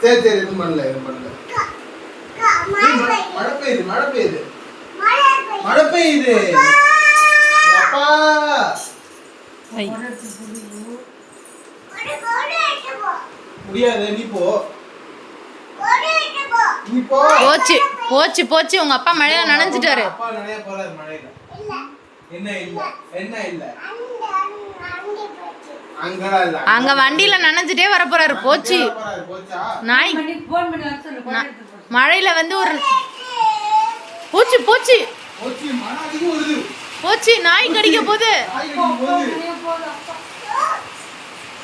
சரி சரி எதுவும் பண்ணல எதுவும் பண்ணல ஏய், மழை- மழை பெய்யுது மழை பெய்யுது மழை பெய்யுது அப்பா. முடியாது நீ போ நீ போ போச்சு போச்சு போச்சு உங்க அப்பா மழையில நனைஞ்சிட்டாரு அப்பா நனைய போறாரு மழையில என்ன இல்ல என்ன இல்ல அங்க வண்டியில நனைஞ்சிட்டே வர போறாரு போச்சு நாய். மழையில வந்து ஒரு போச்சு போச்சு. போச்சு நாய் கடிக்க போகுது.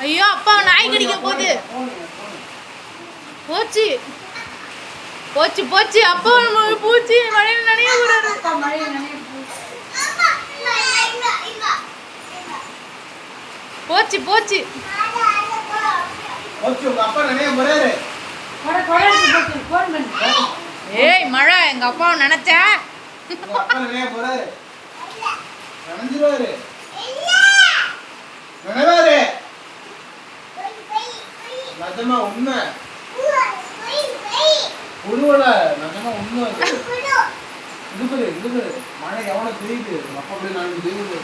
ஐயோ அப்பா நாய் கடிக்க போகுது. போச்சு. போச்சு போச்சு. அப்பா ம- போச்சு மழையில நனைய போறாரு அப்பா மழையில நனைய போ. போச்சு போச்சு போச்சு உங்க அப்பா நினைய போறாரு கொடை, கொடை எடுத்து போ சொல்லு, ஃபோன் பண்ணு. ஏய் மழை எங்க அப்பாவை நினைவாரு. நிஜமா உண்மை. உருவல நிஜமா உண்மை. இது பாரு இது பாரு. மழை எவ்வளவு பெய்யுது? அப்பா அப்படியே நான் பெய்யுது